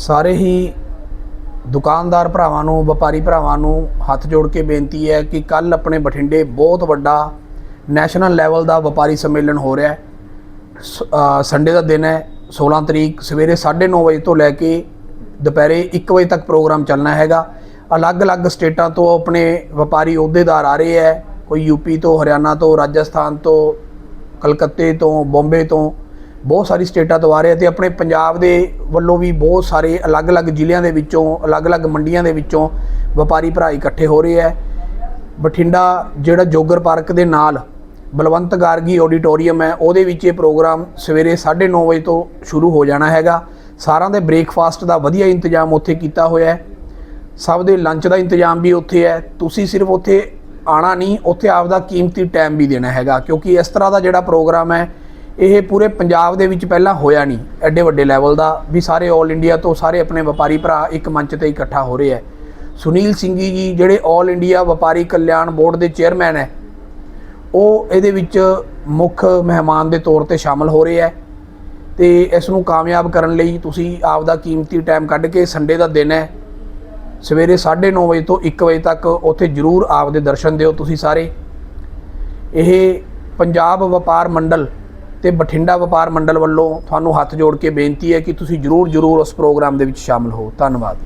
ਸਾਰੇ ਹੀ ਦੁਕਾਨਦਾਰ ਭਰਾਵਾਂ ਨੂੰ, ਵਪਾਰੀ ਭਰਾਵਾਂ ਨੂੰ ਹੱਥ ਜੋੜ ਕੇ ਬੇਨਤੀ ਹੈ ਕਿ ਕੱਲ ਆਪਣੇ ਬਠਿੰਡੇ ਬਹੁਤ ਵੱਡਾ ਨੈਸ਼ਨਲ ਲੈਵਲ ਦਾ ਵਪਾਰੀ ਸੰਮੇਲਨ ਹੋ ਰਿਹਾ ਹੈ। ਸ- ਸੰਡੇ ਦਾ ਦਿਨ ਹੈ 16 ਤਰੀਕ ਸਵੇਰੇ 9:30 ਵਜੇ ਤੋਂ ਲੈ ਕੇ ਦੁਪਹਿਰੇ 1 ਵਜੇ ਤੱਕ ਪ੍ਰੋਗਰਾਮ ਚੱਲਣਾ ਹੈਗਾ। ਅਲੱਗ-ਅਲੱਗ ਸਟੇਟਾਂ ਤੋਂ ਆਪਣੇ ਵਪਾਰੀ ਅਹੁਦੇਦਾਰ ਆ ਰਹੇ ਹੈ। ਕੋਈ ਯੂਪੀ ਤੋਂ, ਹਰਿਆਣਾ ਤੋਂ, ਰਾਜਸਥਾਨ ਤੋਂ, ਕਲਕੱਤੇ ਤੋਂ, ਬੰਬੇ ਤੋਂ। ਬਹੁਤ ਸਾਰੀ ਸਟੇਟਾਂ ਤੋਂ ਆ ਰਹੇ ਆ ਤੇ ਆਪਣੇ ਪੰਜਾਬ ਦੇ ਵੱਲੋਂ ਵੀ ਬਹੁਤ ਸਾਰੇ ਅਲੱਗ-ਅਲੱਗ ਜ਼ਿਲ੍ਹਿਆਂ ਦੇ ਵਿੱਚੋਂ, ਅਲੱਗ-ਅਲੱਗ ਮੰਡੀਆਂ ਦੇ ਵਿੱਚੋਂ ਵਪਾਰੀ ਭਰਾ ਇਕੱਠੇ ਹੋ ਰਹੇ ਹੈ ਬਠਿੰਡਾ ਜਿਹੜਾ ਜੋਗਰ ਪਾਰਕ ਦੇ ਨਾਲ ਬਲਵੰਤ ਗਾਰਗੀ ਆਡੀਟੋਰੀਅਮ ਹੈ, ਉਹਦੇ ਵਿੱਚ ਇਹ ਪ੍ਰੋਗਰਾਮ ਸਵੇਰੇ 9:30 ਵਜੇ ਤੋਂ ਸ਼ੁਰੂ ਹੋ ਜਾਣਾ ਹੈਗਾ। ਸਾਰਿਆਂ ਦੇ ਬ੍ਰੇਕਫਾਸਟ ਦਾ ਵਧੀਆ ਇੰਤਜ਼ਾਮ ਉੱਥੇ ਕੀਤਾ ਹੋਇਆ ਹੈ। ਸਭ ਦੇ ਲੰਚ ਦਾ ਇੰਤਜ਼ਾਮ ਵੀ ਉੱਥੇ ਹੈ। ਤੁਸੀਂ ਸਿਰਫ ਉੱਥੇ ਆਣਾ ਨਹੀਂ, ਉੱਥੇ ਆਪਦਾ ਕੀਮਤੀ ਟਾਈਮ ਵੀ ਦੇਣਾ ਹੈਗਾ, ਕਿਉਂਕਿ ਇਸ ਤਰ੍ਹਾਂ ਦਾ ਜਿਹੜਾ ਪ੍ਰੋਗਰਾਮ ਹੈ ਇਹ ਪੂਰੇ ਪੰਜਾਬ ਦੇ ਵਿੱਚ ਪਹਿਲਾਂ ਹੋਇਆ ਨਹੀਂ। ਐਡੇ ਵੱਡੇ ਲੈਵਲ ਦਾ ਵੀ ਸਾਰੇ 올 ਇੰਡੀਆ ਤੋਂ ਸਾਰੇ ਆਪਣੇ ਵਪਾਰੀ ਭਰਾ ਇੱਕ ਮੰਚ ਤੇ ਇਕੱਠਾ ਹੋ ਰਹੇ ਹੈ ਸੁਨੀਲ ਸਿੰਘੀ ਜੀ ਜਿਹੜੇ 올 ਇੰਡੀਆ ਵਪਾਰੀ ਕਲਿਆਣ ਬੋਰਡ ਦੇ ਚੇਅਰਮੈਨ ਹੈ, ਉਹ ਇਹਦੇ ਵਿੱਚ ਮੁੱਖ ਮਹਿਮਾਨ ਦੇ ਤੌਰ ਤੇ ਸ਼ਾਮਲ ਹੋ ਰਹੇ ਹੈ ਤੇ ਇਸ ਨੂੰ ਕਾਮਯਾਬ ਕਰਨ ਲਈ ਤੁਸੀਂ ਆਪਦਾ ਕੀਮਤੀ ਟਾਈਮ ਕੱਢ ਕੇ ਸੰਡੇ ਦਾ ਦਿਨ ਹੈ। ਸਵੇਰੇ 9:30 ਵਜੇ ਤੋਂ 1 ਵਜੇ ਤੱਕ ਉੱਥੇ ਜ਼ਰੂਰ ਆਪ ਦੇ ਦਰਸ਼ਨ ਦਿਓ ਤੁਸੀਂ ਸਾਰੇ। ਇਹ ਪੰਜਾਬ ਵਪਾਰ ਮੰਡਲ ਤੇ ਬਠਿੰਡਾ ਵਪਾਰ ਮੰਡਲ ਵੱਲੋਂ ਤੁਹਾਨੂੰ ਹੱਥ ਜੋੜ ਕੇ ਬੇਨਤੀ ਹੈ ਕਿ ਤੁਸੀਂ ਜ਼ਰੂਰ ਜ਼ਰੂਰ ਉਸ ਪ੍ਰੋਗਰਾਮ ਦੇ ਵਿੱਚ ਸ਼ਾਮਲ ਹੋ। ਧੰਨਵਾਦ।